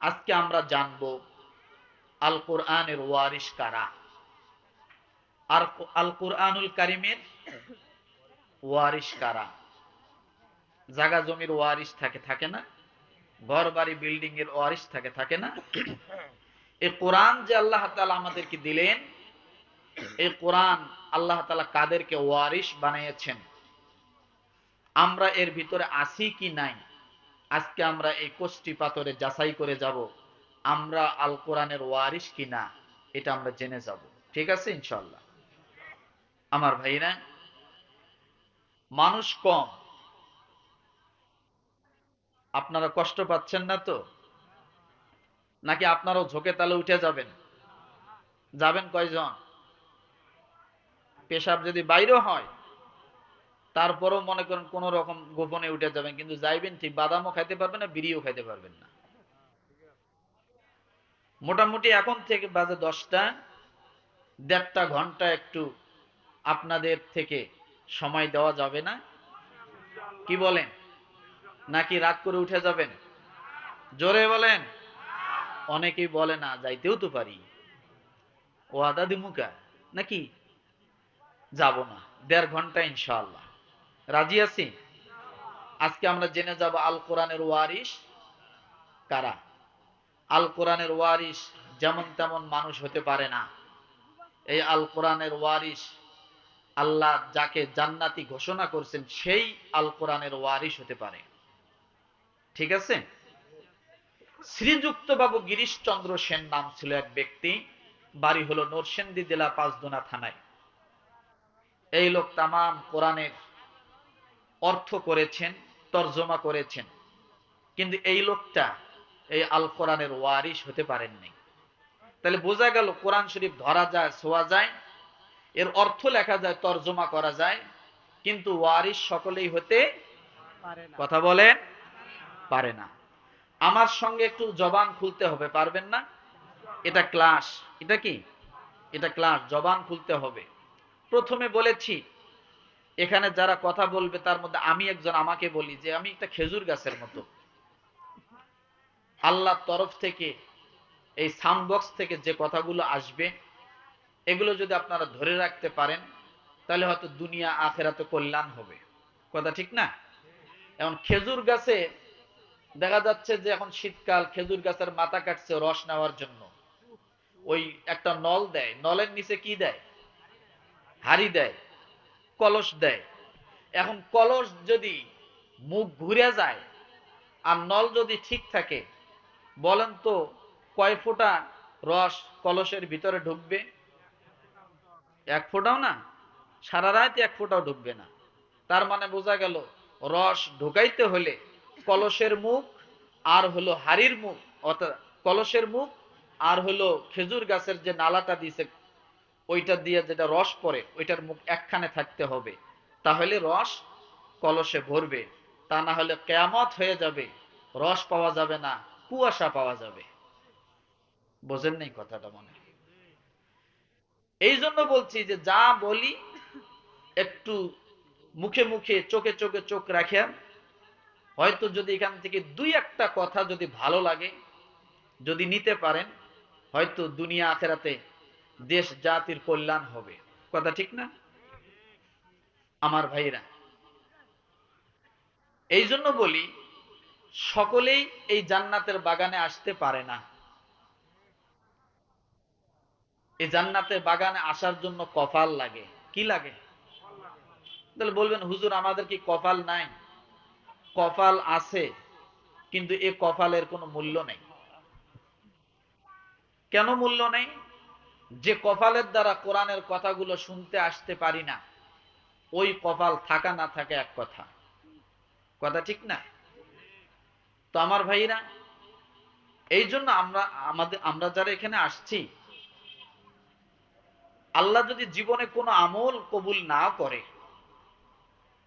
আজকে আমরা জানব আল কোরআনের ওয়ারিস কারা? আর আল কোরআনুল কারিমের ওয়ারিস কারা? জাগা জমির ওয়ারিস থাকে থাকে না? ঘর বাড়ি বিল্ডিং এর ওয়ারিস থাকে থাকে না? এই কোরআন যে আল্লাহ তালা আমাদেরকে দিলেন এই কোরআন আল্লাহ তালা কাদেরকে ওয়ারিস বানিয়েছেন? আমরা এর ভিতরে আসি কি নাই? আজকে আমরা এই কোষ্টি পাথরে যাচাই করে যাব, আমরা আল কোরআনের ওয়ারিস কি না, এটা আমরা জেনে যাব। ঠিক আছে ইনশাল্লাহ আমার ভাইরা মানুষ কম। আপনারা কষ্ট পাচ্ছেন না তো? নাকি আপনারাও ঝোঁকে তালে উঠে যাবেন? যাবেন কয়জন? পেশাব যদি বাইরেও হয় তারপরেও মনে করেন কোন রকম গোপনে উঠে যাবেন, কিন্তু যাইবেন ঠিক বাদামও খাইতে পারবেন না, বিড়িও খাইতে পারবেন না। মোটামুটি এখন থেকে বাজে দশটা, দেড়টা ঘণ্টা একটু আপনাদের থেকে সময় দেওয়া যাবে না। কি বলেন? নাকি রাত করে উঠে যাবেন? জোরে বলেন। অনেকেই বলে না, যাইতেও তো পারি। ও আদা দিমুকা নাকি? যাব না। দেড় ঘণ্টা ইনশাআল্লাহ। রাজি আছি? আজকে আমরা জেনে যাব আল কোরআনের ওয়ারিস কারা? আল কোরআনের ওয়ারিস যেমন তেমন মানুষ হতে পারে না। এই আল কোরআনের ওয়ারিস আল্লাহ যাকে জান্নাতি ঘোষণা করছেন, সেই আল কোরআনের ওয়ারিস হতে পারে। ঠিক আছে? শ্রীযুক্ত বাবু গিরিশচন্দ্র সেন নাম ছিল এক ব্যক্তি। বাড়ি হলো নরসেন্দি জেলা পাঁচদোনা থানায়। এই লোক তাম কোরআনের অর্থ করেছেন তর্জমা করেছেন। কিন্তু এই লোকটা এই আল কোরআনের ওয়ারিস হতে পারেননি। তাহলে বোঝা গেল কোরআন শরীফ ধরা যায় ছোয়া যায় এর অর্থ লেখা যায় তর্জমা করা যায় কিন্তু ওয়ারিস সকলেই হতে কথা বলেন পারে না। আমার সঙ্গে একটু জবান খুলতে হবে পারবেন না? এটা ক্লাস। এটা কি? এটা ক্লাস জবান খুলতে হবে। প্রথমে বলেছি এখানে যারা কথা বলবে, তার মধ্যে আমি একজন আমাকে বলি যে, আমি একটা খেজুর গাছের মতো। আল্লাহ তরফ থেকে এই সাউন্ড বক্স থেকে যে কথাগুলো আসবে, এগুলো যদি আপনারা ধরে রাখতে পারেন, তাহলে হয়তো দুনিয়া আখেরাতে কল্যাণ হবে। কথা ঠিক না? এখন খেজুর গাছে দেখা যাচ্ছে যে এখন শীতকাল, খেজুর গাছের মাথা কাটছে রস নেওয়ার জন্য। ওই একটা নল দেয়। নলের নিচে কি দেয়? হাড়ি দেয়। কলস দেয়। এখন কলস যদি মুখ ঘুরে যায় আর নল যদি ঠিক থাকে, বলেন তো কয় ফোঁটা রস কলসের ভিতরে ঢুকবে? এক ফোঁটাও না, সারা রাত এক ফোঁটাও ঢুকবে না। তার মানে বোঝা গেল রস ঢুকাইতে হলে কলসের মুখ আর হলো হাড়ির মুখ, অর্থাৎ কলসের মুখ আর হলো খেজুর গাছের যে নালাটা দিছে ওইটা দিয়ে যেটা রস পড়ে, ওইটার মুখ একখানে থাকতে হবে। তাহলে রস কলসে ভরবে, তা না হলে কেয়ামত হয়ে যাবে, রস পাওয়া যাবে না, কুয়াশা পাওয়া যাবে। বোঝেন নেই কথাটা মনে এই জন্য বলছি যে যা বলি, একটু মুখে মুখে, চোখে চোখে চোখ রাখেন। হয়তো যদি এখান থেকে দুই একটা কথা যদি ভালো লাগে, যদি নিতে পারেন, হয়তো দুনিয়া আখেরাতে দেশ জাতির কল্যাণ হবে। কথা ঠিক না? আমার ভাইরা, এই জন্য বলি, সকলেই এই জান্নাতের বাগানে আসতে পারে না। এই জান্নাতের বাগানে আসার জন্য কপাল লাগে। কি লাগে? তাহলে বলবেন, হুজুর, আমাদের কি কপাল নাই? কপাল আছে, কিন্তু এ কপালের কোনো মূল্য নেই। কেন মূল্য নেই? যে কপালের দ্বারা কোরআনের কথাগুলো শুনতে আসতে পারি না, ওই কপাল থাকা না থাকে এক কথা। কথা ঠিক না? তো আমার ভাইরা, এই জন্য আমরা, আমাদের, আমরা যারা এখানে আসছি, আল্লাহ যদি জীবনে কোনো আমল কবুল না করে,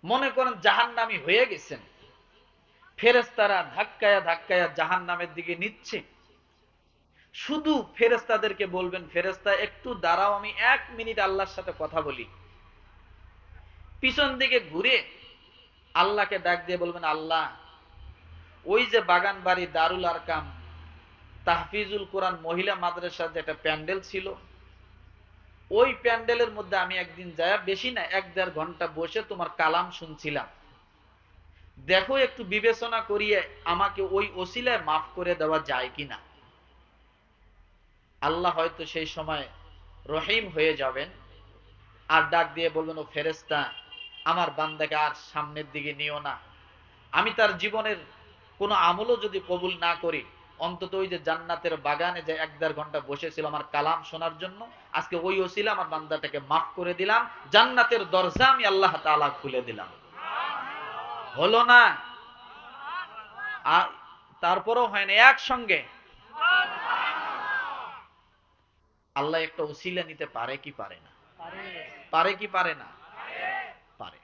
মনে করেন জাহান নামি হয়ে গেছেন ফেরেস্তারা ধাক্কায়া ধাক্কায়া জাহান নামের দিকে নিচ্ছে শুধু ফেরেস্তাদেরকে বলবেন ফেরেস্তা একটু দাঁড়াও, আমি এক মিনিট আল্লাহর সাথে কথা বলি। পিছন দিকে ঘুরে আল্লাহকে ডাক দিয়ে বলবেন, আল্লাহ, ওই যে বাগান বাড়ি দারুল আরকাম, তাহফিজুল কোরআন মহিলা মাদ্রাসার যে একটা প্যান্ডেল ছিল, ওই প্যান্ডেলের মধ্যে আমি একদিন যায় বেশি না, এক দেড় ঘণ্টা বসে তোমার কালাম শুনছিলাম। দেখো, একটু বিবেচনা করিয়ে আমাকে ওই ওসিলায় মাফ করে দেওয়া যায় কিনা? আল্লাহ হয়তো সেই সময় রহিম হয়ে যাবেন আর ডাক দিয়ে বলবেন, ও ফেরেস্তা আমার বান্দাকে আর সামনের দিকে নিও না। আমি তার জীবনের কোনো আমলও যদি কবুল না করি, অন্তত ওই যে জান্নাতের বাগানে যে এক দেড় ঘণ্টা বসেছিল আমার কালাম শোনার জন্য, আজকে ওই ওসিলা আমার বান্দাটাকে মাফ করে দিলাম, জান্নাতের দরজা আমি আল্লাহ তালা খুলে দিলাম। হলো না? তারপরেও হয় না, একসঙ্গে আল্লাহ একটা ওসিলা নিতে পারে কি পারে না পারে কি পারে না পারে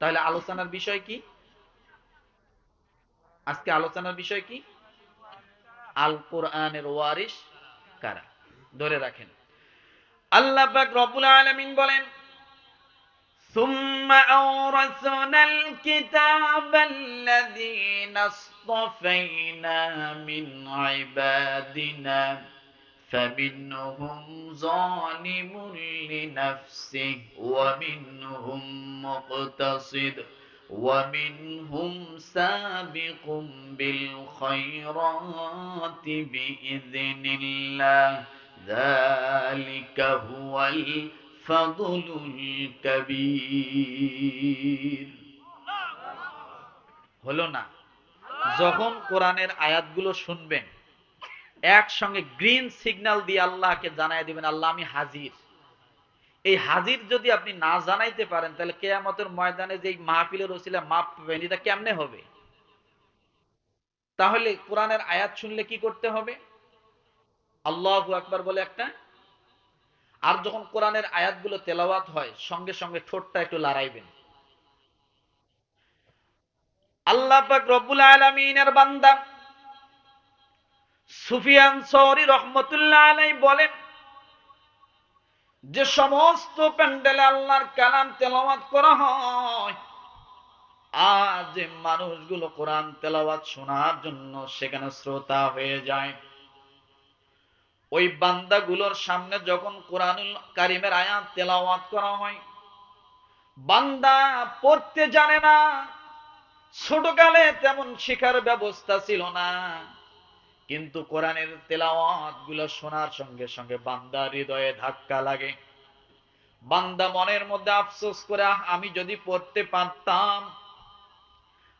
তাহলে আলোচনার বিষয় কি আজকে আলোচনার বিষয় কি আল কোরআনের ওয়ারিস কারা ধরে রাখেন আল্লাহ পাক রব্বুল আলামিন বলেন ثم أورثنا الكتاب الذين اصطفينا من عبادنا فمنهم ظالم لنفسه ومنهم مقتصد ومنهم سابق بالخيرات بإذن الله ذلك هو الفضل الكبير হলো না যখন কোরআনের আয়াতগুলো শুনবেন একসঙ্গে গ্রিন সিগন্যাল দিয়ে আল্লাহকে জানাই দিবেন, আল্লাহ, আমি হাজির। এই হাজির যদি আপনি না জানাইতে পারেন, তাহলে কেয়ামতের ময়দানে যে মাহফিলের ওসিলা মাপ পাবেন, এটা কেমনে হবে? তাহলে কোরআনের আয়াত শুনলে কি করতে হবে? আল্লাহ আকবার বলে একটা। আর যখন কোরআনের আয়াতগুলো তেলাওয়াত হয়, সঙ্গে সঙ্গে ঠোঁটটা একটু লড়াইবেন। আল্লাহ পাক রব্বুল আলামিনের বান্দা সুফিয়ান সৌরি রহমতুল্লাহ আলাই বলেন, যে সমস্ত প্যান্ডেলে আল্লাহর কালাম তেলাওয়াত করা হয়, আজ যে মানুষগুলো কোরআন তেলাওয়াত শোনার জন্য সেখানে শ্রোতা হয়ে যায়। ওই বান্দাগুলোর সামনে যখন কোরআনুল কারিমের আয়াত তেলাওয়াত করা হয়, বান্দা পড়তে জানে না, ছোটকালে তেমন শিখার ব্যবস্থা ছিল না। কিন্তু কোরআনের তেলাওয়াতগুলো শোনার সঙ্গে সঙ্গে বান্দা হৃদয়ে ধাক্কা লাগে। বান্দা মনের মধ্যে আফসোস করে আমি যদি পড়তে পারতাম।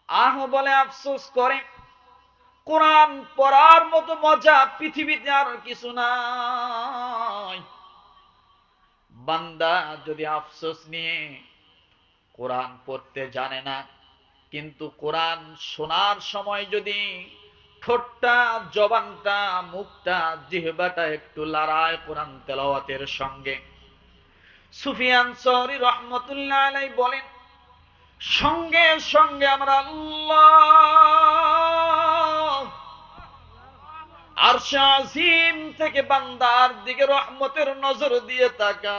আহ, বলে আফসোস করে। কোরআন পড়ার মতো মজা পৃথিবীতে আর কিছু নাই। বান্দা যদি আফসোস নিয়ে কোরআন পড়তে জানে না, কিন্তু কোরআন শোনার সময় যদি ঠোঁটটা, জবানটা, মুখটা, জিহবাটা একটু লড়ায় কোরআন তেলাওয়াতের সঙ্গে। সুফিয়ান সরি রহমতুল্লাহ আলাই বলেন, সঙ্গে সঙ্গে আমরা আল্লাহ আর আজিম থেকে বান্দার দিকে রহমতের নজর দিয়ে তাকা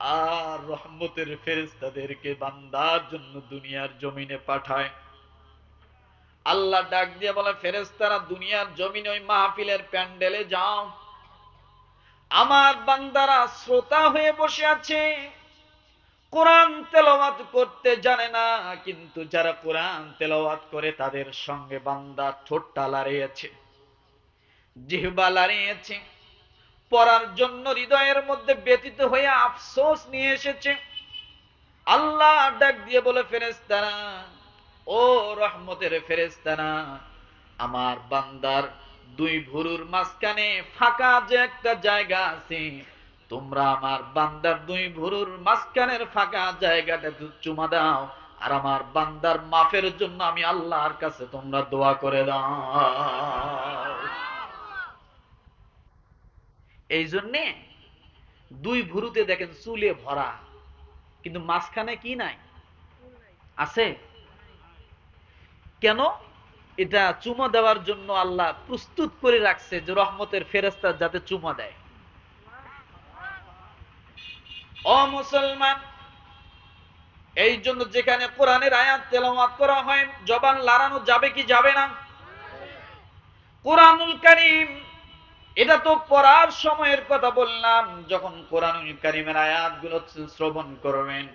আর রহমতের ফেরেস্তাদেরকে বান্দার জন্য দুনিয়ার জমিনে পাঠায়। আল্লাহ ডাক দিয়ে বলে ফেরেস্তারা দুনিয়ার জমিনে ওই মাহফিলের প্যান্ডেলে যাও। আমার বান্দারা শ্রোতা হয়ে বসে আছে। কোরআন তেলাওয়াত করতে জানে না, কিন্তু যারা কোরআন তেলাওয়াত করে তাদের সঙ্গে বান্দা ঠোঁটটা লাড়িয়েছে, জিহবা লাড়িয়েছে। পড়ার জন্য হৃদয়ের মধ্যে ব্যতীত হয়ে আফসোস নিয়ে এসেছে। আল্লাহ ডাক দিয়ে বলে ফেরেস্তারা ও রহমতের ফেরেস্তারা আমার বান্দার দুই ভুরুর মাঝখানে ফাঁকা যে একটা জায়গা আছে, তোমরা আমার বান্দার দুই ভুরুর মাঝখানের ফাঁকা জায়গাটা চুমা দাও, আর আমার বান্দার মাফের জন্য আমি আল্লাহর কাছে তোমরা দোয়া করে দাও। এই জন্যে দুই ভুরুতে দেখেন চুলে ভরা, কিন্তু মাঝখানে কি নাই? আছে? কেন? এটা চুমা দেওয়ার জন্য আল্লাহ প্রস্তুত করে রাখছে যে রহমতের ফেরেস্তা যাতে চুমা দেয়। ও মুসলমান, এই জন্য যেখানে কোরআনের আয়াত তেলাওয়াত করা হয়, জবান লাড়ানো যাবে কি যাবে না? কোরআনুল কারীম এটা তো পড়ার সময়ের কথা বললাম, যখন কোরআনুল কারীমের আয়াতগুলো শ্রবণ করবেন।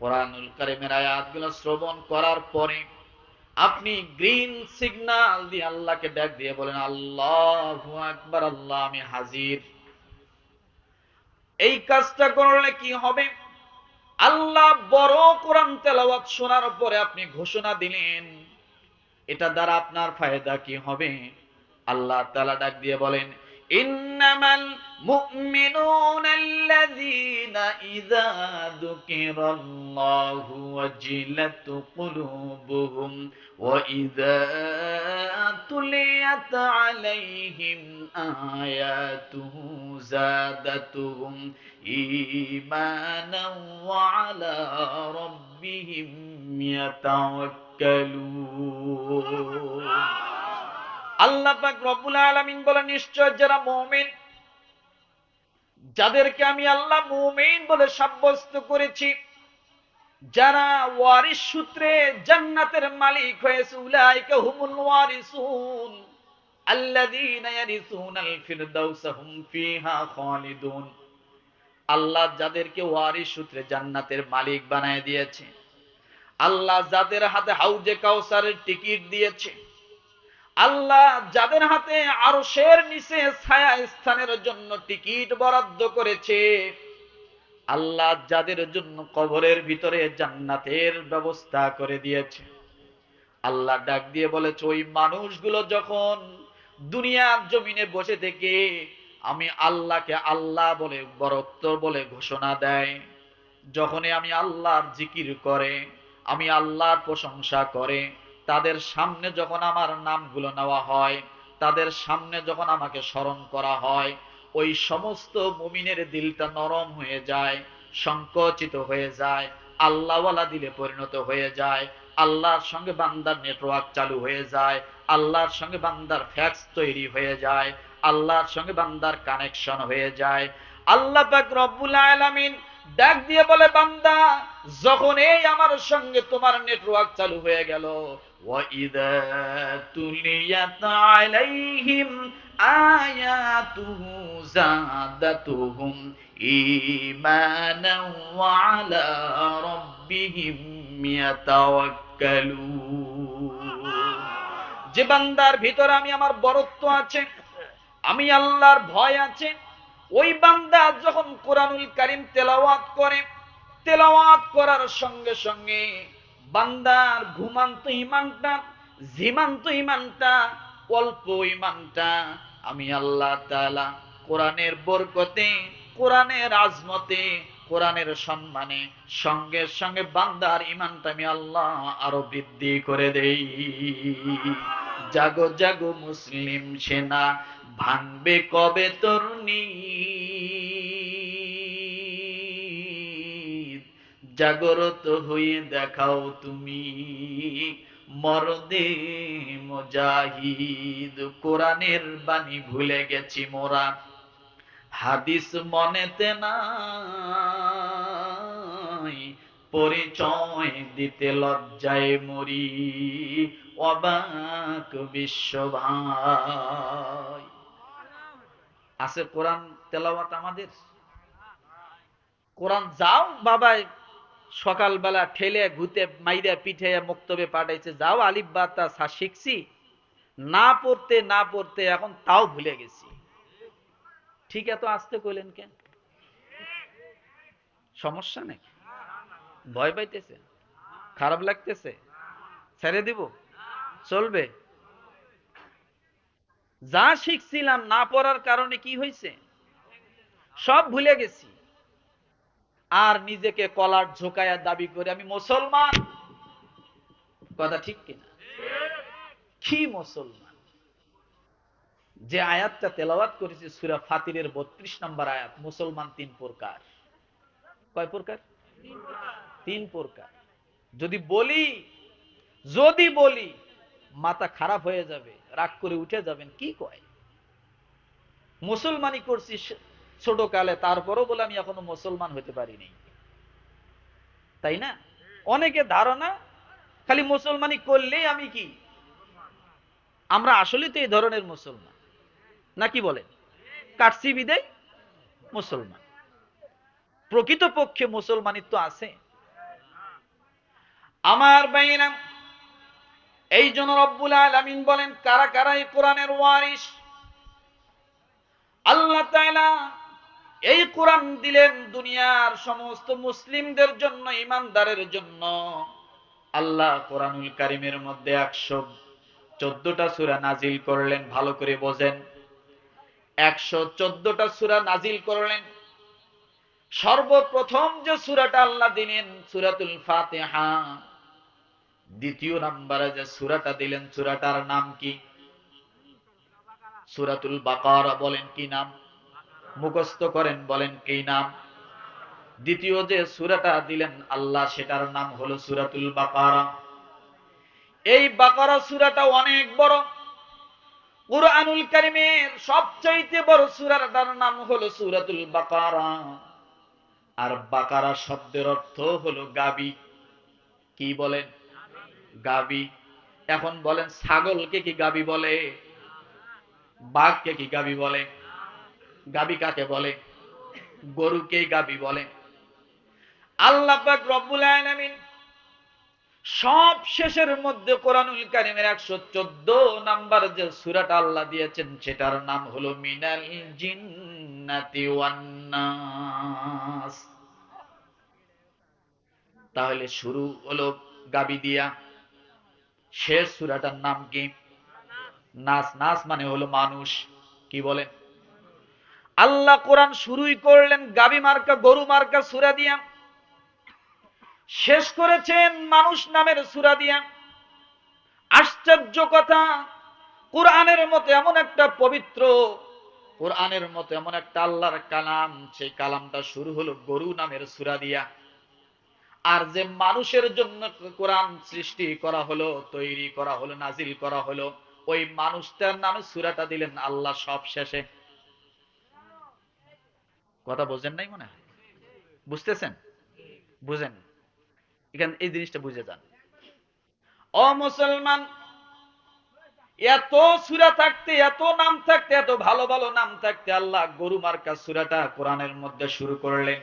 কোরআনুল কারীমের আয়াতগুলো শ্রবণ করার পরে আপনি গ্রিন সিগন্যাল দিয়ে আল্লাহকে ডাক দিয়ে বলেন, আল্লাহু আকবার, আল্লাহ, আমি হাজির। এই কাজটা করলে কি হবে? আল্লাহ বড় কোরআন তেলাওয়াত শোনার পরে আপনি ঘোষণা দিলেন, এটা দ্বারা আপনার ফায়দা কি হবে? আল্লাহ তাআলা ডাক দিয়ে বলেন, ইন্নামাল মুমিনুনা আল্লাযীনা ইযা যুকিরাল্লাহু ওয়াজিলাত কুলুবুহুম ওয়া ইযা তুলিয়াত আলাইহিম আয়াতুহু যাদাতুহুম ঈমানান ওয়া আলা রাব্বিহিম ইয়াতাওয়াক্কালুন। আল্লাহ পাক রব্বুল আলামিন বলে, নিশ্চয় যারা মুমিন, যাদেরকে আমি আল্লাহ মুমিন বলে সাব্যস্ত করেছি, যারা ওয়ারিস সূত্রে জান্নাতের মালিক হয়েছে, উলাইকা হুমুল ওয়ারিসুন, আল্লাযীনা ইয়ারিসুনাল ফিরদাউস ফিহা খালিদুন। আল্লাহ যাদেরকে ওয়ারিস সূত্রে জান্নাতের মালিক বানায় দিয়েছে, আল্লাহ যাদের হাতে হাউজে কাউসারের টিকিট দিয়েছে আল্লাহ যাদের হাতে আরও শের নিচে ছায়া স্থানের জন্য টিকিট বরাদ্দ করেছে, আল্লাহ যাদের জন্য কবরের ভিতরে জান্নাতের ব্যবস্থা করে দিয়েছে। আল্লাহ ডাক দিয়ে বলেছে, ওই মানুষগুলো যখন দুনিয়ার জমিনে বসে থেকে আমি আল্লাহকে আল্লাহ বলে, বরত্ব বলে ঘোষণা দেয়, যখনই আমি আল্লাহর জিকির করে, আমি আল্লাহর প্রশংসা করে তাদের সামনে যখন আমার নামগুলো নেওয়া হয়, তাদের সামনে যখন আমাকে স্মরণ করা হয়, ওই সমস্ত মুমিনের দিলটা নরম হয়ে যায়, সংকোচিত হয়ে যায়, আল্লাহওয়ালা দিলে পরিণত হয়ে যায়, আল্লাহর সঙ্গে বান্দার নেটওয়ার্ক চালু হয়ে যায়, আল্লাহর সঙ্গে বান্দার ফ্যাক্স তৈরি হয়ে যায়, আল্লাহর সঙ্গে বান্দার কানেকশন হয়ে যায়। আল্লাহ রব্বুল আলামিন ডাক দিয়ে বলে, বান্দা, যখন এই আমার সঙ্গে তোমার নেটওয়ার্ক চালু হয়ে গেল وَإِذَا تُلِيَتْ عَلَيْهِمْ آيَاتُهُ زَادَتْهُمْ إِيمَانًا وَعَلَى رَبِّهِمْ يَتَوَكَّلُونَ যে বান্দার ভিতরে আমি আমার বরত্ব আছে আমি আল্লাহর ভয় আছে ওই বান্দা যখন কোরআনুল কারিম তেলাওয়াত করে তেলাওয়াত করার সঙ্গে সঙ্গে বান্দার ঘুমান্ত ইমানটা ঝিমান্ত ইমানটা, অল্প ইমানটা। আমি আল্লাহ তাআলা কোরআনের বরকতে, কোরআনের আজমতে, কোরআনের সম্মানে সঙ্গে সঙ্গে বান্দার ইমানটা আমি আল্লাহ আরও বৃদ্ধি করে দেই। জাগো জাগো মুসলিম সেনা, ভাঙবে কবে তরুণী? জাগরত হয়ে দেখাও তুমি মরদে মুজাহিদ, কোরআনের বাণী ভুলে গেছি মোরা। হাদিস মনেতে নাই, পরিচয় দিতে লজ্জায় মরি, অবাক বিশ্ব ভাই। আছে কোরআন তেলাওয়াত আমাদের? কোরআন যাও বাবা সকালবেলা ঠেলে, ঘুতে, মাইরা পিঠে মুক্তবে পাঠাইছে, যাও আলিফ বাতা শিখছি, না পড়তে না পড়তে এখন তাও ভুলে গেছি। ঠিক এত আসতে কইলেন কেন? সমস্যা নাকি? ভয় পাইতেছে? খারাপ লাগতেছে? ছেড়ে দিব? চলবে? যা শিখছিলাম না পড়ার কারণে কি হয়েছে সব ভুলে গেছি। আর নিজেকে কলার ঝোকায়া দাবি করে, আমি মুসলমান। কথা ঠিক কিনা? কি মুসলমান? যে আয়াতটা তেলাওয়াত করেছে সুরা ফাতিরের বত্রিশ নম্বর আয়াত, মুসলমান তিন প্রকার। কয় প্রকার? তিন প্রকার। যদি বলি যদি বলি, মাথা খারাপ হয়ে যাবে, রাগ করে উঠে যাবেন, কি কয়? মুসলমানি করছি ছোট কালে তারপরও বলে আমি এখনও মুসলমান হতে পারিনি। তাই না? অনেকে ধারণা, খালি মুসলমানি করলেই আমি কি? আমরা আসলে তো এই ধরনের মুসলমান। না কি বলেন কাটসি বিদে মুসলমান। প্রকৃতপক্ষে মুসলমানিত্ব আছে। আমার বাইরাম এই জন্য রব্বুল আলামিন বলেন, কারা কারা এই কোরআনের ওয়ারিস আল্লাহ তাআলা এই কোরআন দিলেন দুনিয়ার সমস্ত মুসলিমদের জন্য, ইমানদারের জন্য। আল্লাহ কোরআনুল কারিমের মধ্যে একশো চোদ্দটা সুরা নাজিল করলেন, ভালো করে বোঝেন। একশো চোদ্দটা সুরা নাজিল করলেন। সর্বপ্রথম যে সুরাটা আল্লাহ দিলেন, সুরাতুল ফাতেহা। দ্বিতীয় নাম্বারে যে সুরাটা দিলেন, সুরাটার নাম কি? সুরাতুল বাকারা বলেন কি নাম? মুখস্থ করেন বলেন কি নাম? দ্বিতীয় যে সুরাটা দিলেন আল্লাহ, সেটার নাম হলো সুরাতুল বাকারা। এই বাকারা সুরাটা অনেক বড়। কুরআনুল কারিমের সবচাইতে বড় সুরাটার নাম হলো সুরাতুল বাকারা। আর বাকারা শব্দের অর্থ হলো গাবি। কি বলেন? গাবি। এখন বলেন ছাগলকে কি গাবি বলে? বাঘকে কি গাবি বলে? গাবি কাকে বলে? গরুকে গাবি বলে। আল্লাহ রব্বুল আলামিন সব শেষের মধ্যে কোরআনুল কারিমের একশো চোদ্দ নাম্বার যে সুরাটা আল্লাহ দিয়েছেন, সেটার নাম হলো মিনাল জিন্নাতি ওয়ান্নাস তাহলে শুরু হলো গাবি দিয়া। শেষ সুরাটার নাম কি? নাস। নাস মানে হলো মানুষ। কি বলেন আল্লাহ কোরআন শুরুই করলেন, গাবি মার্কা, গরু মার্কা, সুরা দিয়া। শেষ করেছেন মানুষ নামের সুরা দিয়া। আশ্চর্য কথা, কোরআনের মতো এমন একটা পবিত্র, কোরআনের মতো এমন একটা আল্লাহর কালাম, সেই কালামটা শুরু হলো গরু নামের সুরা দিয়া। আর যে মানুষের জন্য কোরআন সৃষ্টি করা হলো, তৈরি করা হলো, নাজিল করা হলো, ওই মানুষটার নামে সুরাটা দিলেন আল্লাহ সব শেষে। কথা বোঝেন নাই মনে হয়? বুঝতেছেন? বুঝেন। এখানে এই জিনিসটা বুঝে যান। ও মুসলমান, এত সুরা থাকতে, এত নাম থাকতে, এত ভালো ভালো নাম থাকতে আল্লাহ গরু মার্কা সুরাটা কোরআনের মধ্যে শুরু করলেন।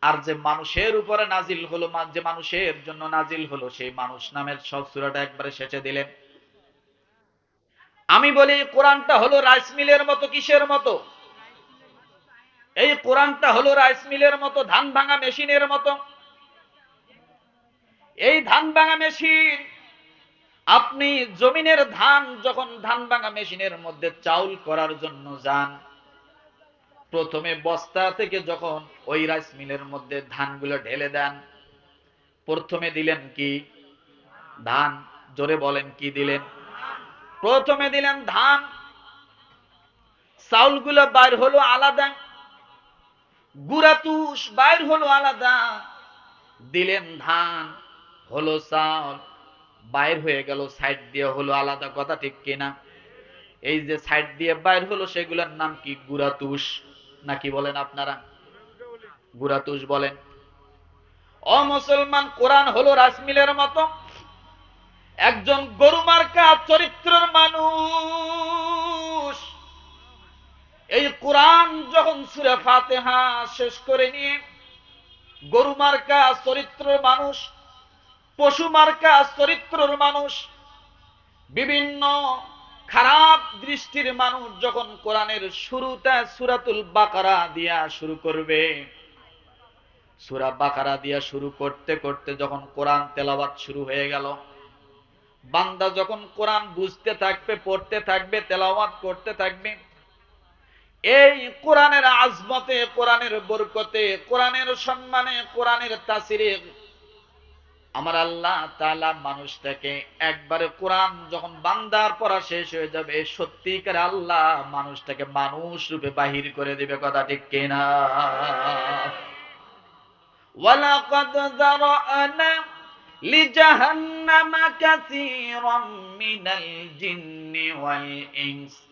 আর যে মানুষের উপরে নাজিল হলো যে মানুষের জন্য নাজিল হলো, সেই মানুষ নামের সব সুরাটা একবারে শেষে দিলেন। আমি বলি কোরআনটা হলো রাইস মিলের মতো, কিসের মতো? এই কোরআনটা হলো রাইস মিলের মতো, ধান ভাঙা মেশিনের মতো। এই ধান ভাঙা মেশিন, আপনি জমিনের ধান যখন ধান ভাঙা মেশিনের মধ্যে চাউল করার জন্য যান, প্রথমে বস্তা থেকে যখন ওই রাইস মিলের মধ্যে ধানগুলো ঢেলে দেন, প্রথমে দিলেন কি? ধান। জোরে বলেন, কি দিলেন? প্রথমে দিলেন ধান। চাউলগুলো বাইর হলো আলাদা। গুড়াতুষ বাইর হলো আলাদা। দিলেন ধান, হলো চাউল বাইর হয়ে গেল, সাইড দিয়ে হলো আলাদা কথা ঠিক কিনা। এই যে সাইড দিয়ে বাইর হলো, সেগুলোর নাম কি নাকি বলেন আপনারা? গুড়াতুষ বলেন। অ মুসলমান, কোরআন হলো রাসমিলের মতো। একজন গরু মার্কা, চরিত্রের মানুষ। এই কোরআন যখন সুরে ফাতেহা শেষ করে নিয়ে গরু মার্কা, চরিত্রের মানুষ, পশু মার্কা, চরিত্রের মানুষ, বিভিন্ন খারাপ দৃষ্টির মানুষ যখন কোরআনের শুরুটা সুরাতুল বাকারা দিয়া শুরু করবে, সুরা বাকারা দিয়া শুরু করতে করতে যখন কোরআন তেলাওয়াত শুরু হয়ে গেল, বান্দা যখন কোরআন বুঝতে থাকবে, পড়তে থাকবে, তেলাওয়াত করতে থাকবে এই কোরআনের আজমতে, কোরআনের বরকতে, কোরআনের সম্মানে, কোরআনের তাসিরে আমার আল্লাহ তালা মানুষটাকে একবারে কোরআন যখন বান্দার পড়া শেষ হয়ে যাবে, সত্যিকার আল্লাহ মানুষটাকে মানুষ রূপে বাহির করে দিবে, কথা ঠিক কিনা? ওয়ালাকাদ যারানা লিজাহান্নাম কাসীরাম মিনাল জিন্নি ওয়াল ইনস।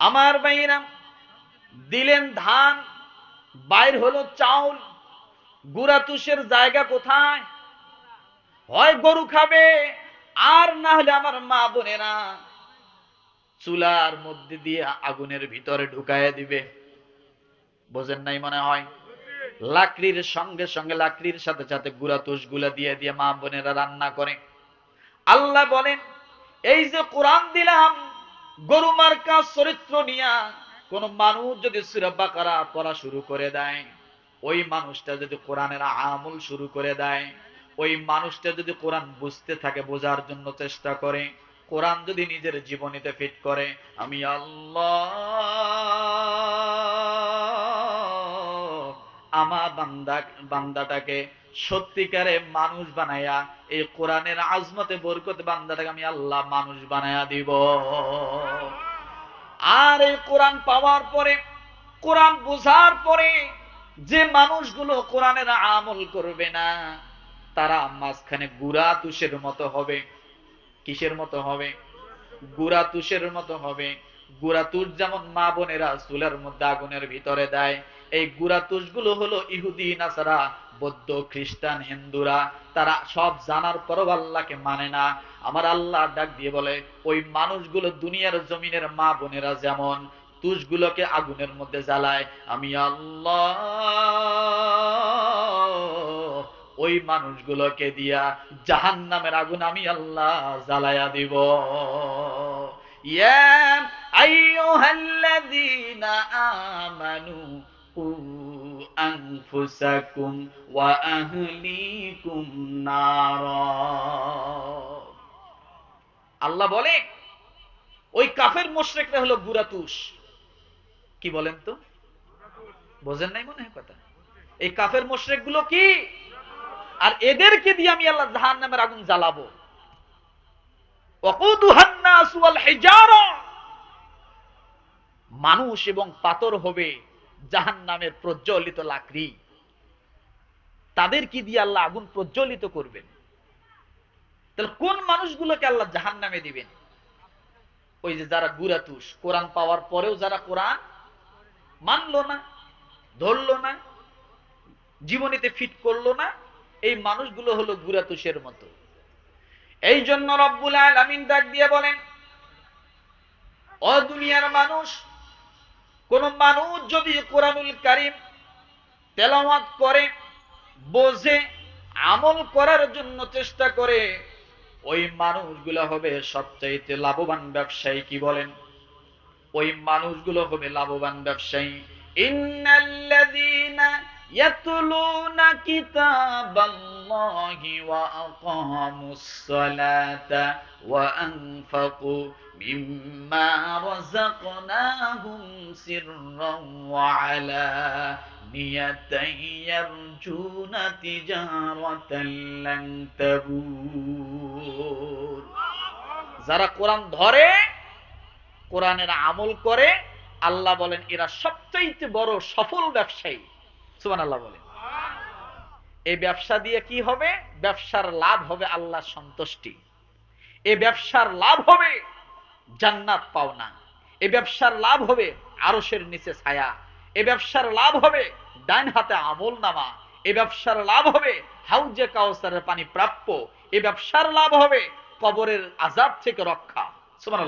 আমার বাইরা দিলেন ধান, বাইর হলো চাউল, গুড়া তুষের জায়গা কোথায়? হয় গরু খাবে, আর না হলে আমার মা বোনেরা চুলার মধ্যে দিয়ে আগুনের ভিতরে ঢুকায় দিবে। বোঝেন নাই মনে হয়? লাকড়ির সঙ্গে সঙ্গে লাকড়ির সাথে সাথে গুড়া তুষগুলা দিয়ে দিয়ে মা বোনেরা রান্না করে। আল্লাহ বলেন, এই যে কোরআন দিলাম গরু মার্কা চরিত্র নিয়া কোন মানুষ যদি সুরা বাকারা পড়া শুরু করে দেয়, ওই মানুষটা যদি কোরআনের আমল শুরু করে দেয়, ওই মানুষটা যদি কোরআন বুঝতে থাকে, বোঝার জন্য চেষ্টা করে, কোরআন যদি নিজের জীবনীতে ফিট করে, আমি আল্লাহ আমার বান্দা, বান্দাটাকে সত্যিকারে মানুষ বানাইয়া, এই কোরআনের আজমতে বরকত বান্দাটাকে আমি আল্লাহ মানুষ বানাইয়া দিব। আর এই কোরআন পাওয়ার পরে, কোরআন বোঝার পরে যে মানুষগুলো কোরআনের আমল করবে না, তারা মাঝখানে গুড়া তুষের মতো হবে। কিসের মতো হবে? গুড়া তুষের মতো হবে। গুড়া তুষ যেমন মা বোনেরা চুলের মধ্যে আগুনের ভিতরে দেয়, এই গুড়া তুষগুলো হলো ইহুদি, নাসারা বৌদ্ধ, খ্রিস্টান, হিন্দুরা, তারা সব জানার পরও আল্লাহকে মানে না। আমার আল্লাহ ডাক দিয়ে বলে, ওই মানুষগুলো দুনিয়ার জমিনের মা বোনেরা যেমন, তুষগুলোকে আগুনের মধ্যে জ্বালায়। আমি আল্লাহ, ওই মানুষগুলোকে দিয়া জাহান নামের আগুন আমি আল্লাহ জ্বালায়া দিব। ইয়া আইয়ুহাল্লাযীনা আমানু أنفسكم وأهليكم نارا আল্লাহ বলে ওই কাফের মোশরেকরা হলো গুরাতুস কি বলেন তো বোঝেন নাই মনে হয় কথা এই কাফের মোশরেক গুলো কি আর এদেরকে দিয়ে আমি আল্লাহ জাহান নামের আগুন জ্বালাবো ওয়াকুদুহান নাস ওয়াল হিজারা মানুষ এবং পাথর হবে জাহান নামের প্রজ্বলিত লাকড়ি। তাদের কি দিয়ে আল্লাহ আগুন প্রজ্বলিত করবেন? তাহলে কোন মানুষগুলোকে আল্লাহ জাহান নামে দিবেন? ওই যে যারা গুরাতুস কোরআন পাওয়ার পরেও যারা কোরআন মানলো না, ধরলো না, জীবনীতে ফিট করল না, এই মানুষগুলো হলো গুরাতুসের মতো। এই জন্য রব্বুল আলামিন ডাক দিয়ে বলেন ও দুনিয়ার মানুষ কোন মানুষ যদি কোরআনুল কারিম তেলাওয়াত করে, বোঝে, আমল করার জন্য চেষ্টা করে, ওই মানুষগুলো হবে সবচাইতে লাভবান ব্যবসায়ী কি বলেন? ওই মানুষগুলো হবে লাভবান ব্যবসায়ী। ইন্নাল্লাযীনা مما رزقناهم سرا وعلانية يرجون تجارة لن تبور যারা কোরআন ধরে কোরআনের আমল করে আল্লাহ বলেন এরা সবচাইতে বড় সফল ব্যবসায়ী সুমান আল্লাহ বলেন এই ব্যবসা দিয়ে কি হবে ব্যবসার লাভ হবে আল্লাহ সন্তুষ্টি এই ব্যবসার লাভ হবে জান্নাত পাও না। এ ব্যবসার লাভ হবে আরসের নিচে ছায়া। এ ব্যবসার লাভ হবে ডাইন হাতে আমল নামা। এ ব্যবসার লাভ হবে হাউজে কাউসারের পানি প্রাপ্য। এ ব্যবসার লাভ হবে কবরের আজাদ থেকে রক্ষা। সুমান